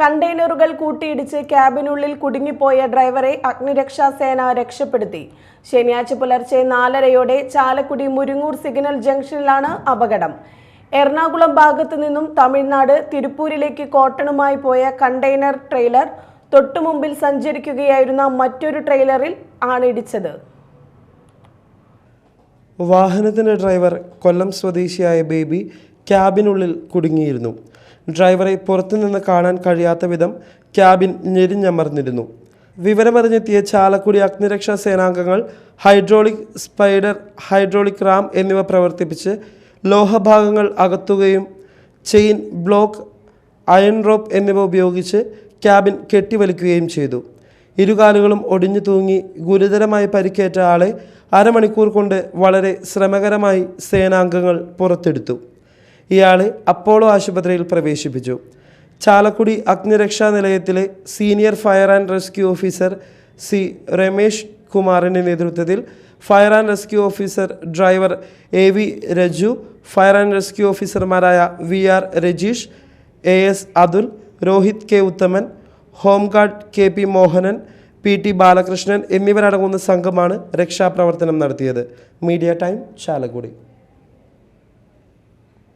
കണ്ടെയ്നറുകൾ കൂട്ടിയിടിച്ച് ക്യാബിനുള്ളിൽ കുടുങ്ങിപ്പോയ ഡ്രൈവറെ അഗ്നിരക്ഷാസേന രക്ഷപ്പെടുത്തി. ശനിയാഴ്ച പുലർച്ചെ നാലരയോടെ ചാലക്കുടി മുരിങ്ങൂർ സിഗ്നൽ ജംഗ്ഷനിലാണ് അപകടം. എറണാകുളം ഭാഗത്തു നിന്നും തമിഴ്നാട് തിരുപ്പൂരിലേക്ക് കോട്ടണുമായി പോയ കണ്ടെയ്നർ ട്രെയിലർ തൊട്ടുമുമ്പിൽ സഞ്ചരിക്കുകയായിരുന്ന മറ്റൊരു ട്രെയിലറിൽ ആണ് ഇടിച്ചത് വാഹനത്തിന്റെ ഡ്രൈവർ കൊല്ലം സ്വദേശിയായ ബേബി ക്യാബിനുള്ളിൽ കുടുങ്ങിയിരുന്നു. ഡ്രൈവറെ പുറത്തുനിന്ന് കാണാൻ കഴിയാത്ത വിധം ക്യാബിൻ ഞെരിഞ്ഞമർന്നിരുന്നു. വിവരമറിഞ്ഞെത്തിയ ചാലക്കുടി അഗ്നിരക്ഷാ സേനാംഗങ്ങൾ ഹൈഡ്രോളിക് സ്പൈഡർ ഹൈഡ്രോളിക് റാം എന്നിവ പ്രവർത്തിപ്പിച്ച് ലോഹഭാഗങ്ങൾ അകത്തുകയും ചെയിൻ ബ്ലോക്ക് അയൺ റോപ്പ് എന്നിവ ഉപയോഗിച്ച് ക്യാബിൻ കെട്ടിവലിക്കുകയും ചെയ്തു. ഇരുകാലുകളും ഒടിഞ്ഞു തൂങ്ങി ഗുരുതരമായി പരിക്കേറ്റ ആളെ അരമണിക്കൂർ കൊണ്ട് വളരെ ശ്രമകരമായി സേനാംഗങ്ങൾ പുറത്തെടുത്തു. ഇയാളെ അപ്പോളോ ആശുപത്രിയിൽ പ്രവേശിപ്പിച്ചു. ചാലക്കുടി അഗ്നിരക്ഷാ നിലയത്തിലെ senior fire and rescue officer C Ramesh കുമാറിന്റെ നേതൃത്വത്തിൽ fire and rescue officer driver A V Raju fire and rescue ഓഫീസർമാരായ V R Rajeesh A S Athul Rohith K Uthaman home guard K P Mohanan P T Balakrishnan എന്നിവരടങ്ങുന്ന സംഘമാണ് രക്ഷാപ്രവർത്തനം നടത്തിയത്. Media time Chalakudy.